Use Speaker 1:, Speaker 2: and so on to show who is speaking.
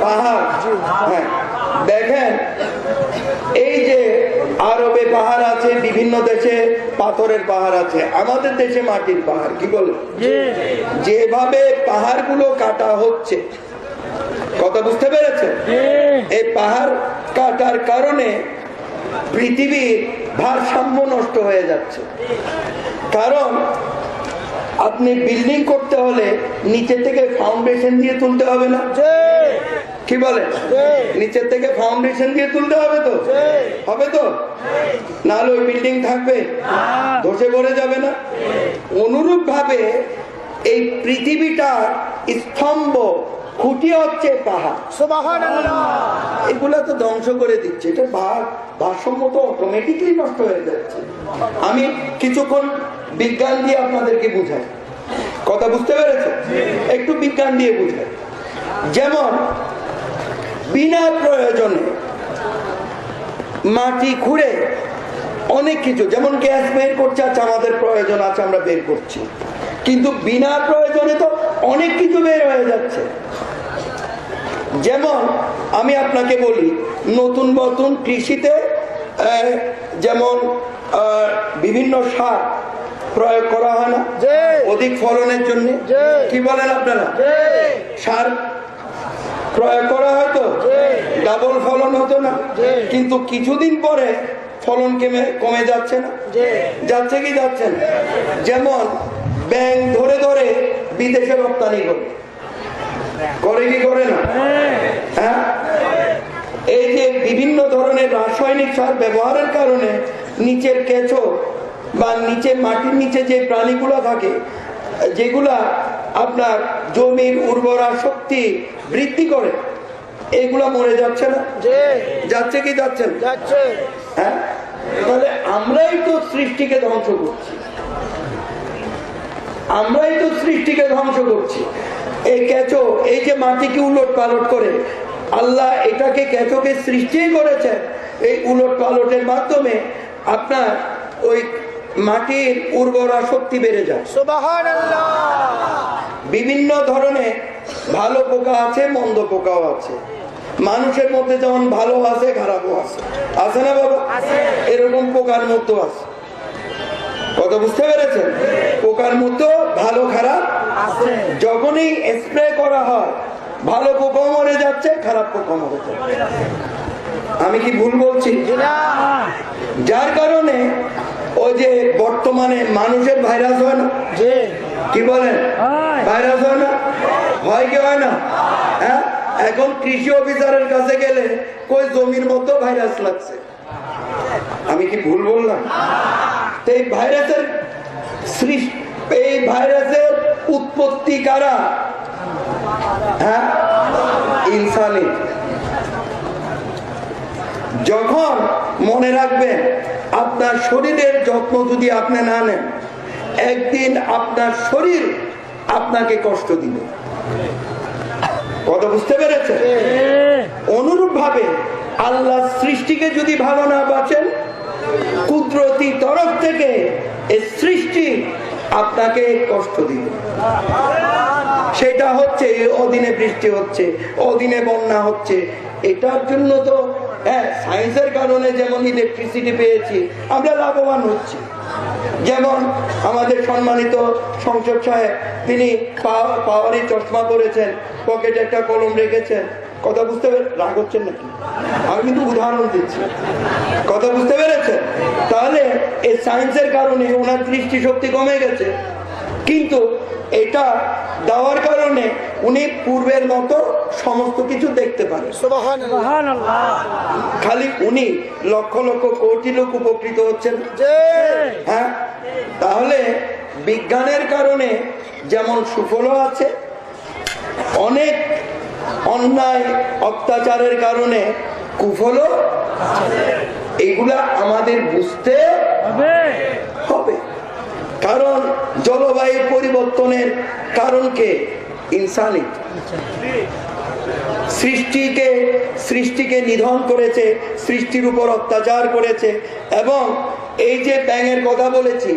Speaker 1: পাহাড় হ্যাঁ। দেখেন এই যে আরবে পাহাড় আছে বিভিন্ন দেশে পাথরের পাহাড় আছে আমাদের দেশে মাটির পাহাড় কি বলে যেভাবে পাহাড়গুলো কাটা হচ্ছে কথা বুঝতে পেরেছেন? এই পাহাড় কাটার কারণে পৃথিবীর ভারসাম্য নষ্ট হয়ে যাচ্ছে। কারণ আপনি বিল্ডিং করতে হলে নিচে থেকে ফাউন্ডেশন দিয়ে তুলতে হবে না? কি বলে? নিচের থেকে ফাউন্ডেশন দিয়ে তুলতে হবে তো? হবে তো? নাহলে ওই বিল্ডিং থাকবে। ধসে পড়ে যাবে না। অনুরূপ ভাবে এই পৃথিবীটার স্তম্ভ খুঁটি হচ্ছে পাহাড়। এগুলা তো ধ্বংস করে দিচ্ছে। এটা ভার ভারসাম্য তো অটোমেটিকলি নষ্ট হয়ে যাচ্ছে। আমি কিছুক্ষণ বিজ্ঞান দিয়ে আপনাদেরকে বুঝাই। কথা বুঝতে পেরেছে? একটু বিজ্ঞান দিয়ে বুঝাই। যেমন বিনা প্রয়োজনে মাটি খুঁড়ে অনেক কিছু যেমন গ্যাস বের করছে আচ্ছা আমাদের প্রয়োজন আছে আমরা বের করছি। কিন্তু বিনা প্রয়োজনে তো অনেক কিছু বের হয়ে যাচ্ছে। যেমন আমি আপনাকে বলি নতুন নতুন কৃষিতে যেমন বিভিন্ন সার প্রয়োগ করা হয় না অধিক ফলনের জন্য। কি বলেন আপনারা? সার প্রয়োগ করা হয়তো ডাবল ফলন হতো না। কিন্তু কিছুদিন পরে ফলন কমে কমে যাচ্ছে না। যাচ্ছে কি যাচ্ছে না? যেমন ব্যাংক ধরে ধরে বিদেশে রপ্তানি করে। করে কি করে না? হ্যাঁ? এই যে বিভিন্ন ধরনের রাসায়নিক সার ব্যবহারের কারণে নিচের কেঁচো বা নিচে মাটির নিচে যে প্রাণীগুলো থাকে যেগুলা আপনার জমির উর্বরা শক্তি বৃদ্ধি করে। এগুলো মরে যাচ্ছে না? যাচ্ছে কি যাচ্ছে হ্যাঁ? তাহলে আমরাই তো সৃষ্টিকে ধ্বংস করছি। আমরাই তো সৃষ্টিকে ধ্বংস করছি। এই কেঁচো এই যে মাটিকে উলট পালট করে আল্লাহ এটাকে কেঁচোকে সৃষ্টি করেছে এই উলট পালটের মাধ্যমে আপনার ওই মাটির উর্বরা শক্তি বেড়ে যায়। বিভিন্ন ধরনের ভালো পোকা আছে মন্দ পোকাও আছে। মানুষের মধ্যে যেমন ভালো আছে খারাপও আছে। আছে না বাবা? এরকম পোকার মধ্যে আছে। কথা বুঝতে পেরেছেন? পোকার মতো ভালো খারাপ যখনই স্প্রে করা হয় ভালো পোকা মরে যাচ্ছে খারাপ পোকা মরে যাচ্ছে। আমি কি ভুল বলছি? যার কারণে ওই যে বর্তমানে মানুষের ভাইরাস হয় না? কি বলেন? ভাইরাস হয় না? হয় কি হয় না? হ্যাঁ? এখন কৃষি অফিসারের কাছে গেলে কই জমির মতো ভাইরাস লাগছে? আমি কি ভুল বললাম? তো এই ভাইরাসের সৃষ্টি এই ভাইরাসের উৎপত্তি কারা? হ্যাঁ? ইনসানি। যখন মনে রাখবেন আপনার শরীরের যত্ন যদি আপনি না নেন, একদিন আপনার শরীর আপনাকে কষ্ট দিবে। কথা বুঝতে পেরেছে অনুরূপ ভাবে আল্লাহ সৃষ্টিকে যদি ভালো না বাঁচেন, কুদরতি তরফ থেকে এই সৃষ্টি আপনাকে কষ্ট দিবে। সেটা হচ্ছে অদিনে বৃষ্টি হচ্ছে অদিনে বন্যা হচ্ছে, এটার জন্য তো হ্যাঁ সায়েন্সের কারণে যেমন ইলেকট্রিসিটি পেয়েছি, আমরা লাভবান হচ্ছি। যেমন আমাদের সম্মানিত সংসদ সাহেব, তিনি পাওয়া- পাওয়ারি চশমা পরেছেন পকেটে একটা কলম রেখেছেন। কথা বুঝতে পেরে, রাগ হচ্ছেন নাকি? আমি কিন্তু উদাহরণ দিচ্ছি। কথা বুঝতে পেরেছেন? তাহলে এই সায়েন্সের কারণে ওনার দৃষ্টিশক্তি কমে গেছে। কিন্তু এটা দেওয়ার কারণে উনি পূর্বের মতো সমস্ত কিছু দেখতে পারেন। খালি উনি লক্ষ লক্ষ কোটি লোক উপকৃত হচ্ছেন। হ্যাঁ? তাহলে বিজ্ঞানের কারণে যেমন সুফলও আছে অনেক অন্যায় অত্যাচারের কারণে কুফলও এগুলা আমাদের বুঝতে হবে। কারণ জলবায়ু পরিবর্তনের কারণকে ইনসানি সৃষ্টিকে সৃষ্টিকে নিধন করেছে, সৃষ্টির উপর অত্যাচার করেছে, এবং এই যে ব্যাঙের কথা বলেছি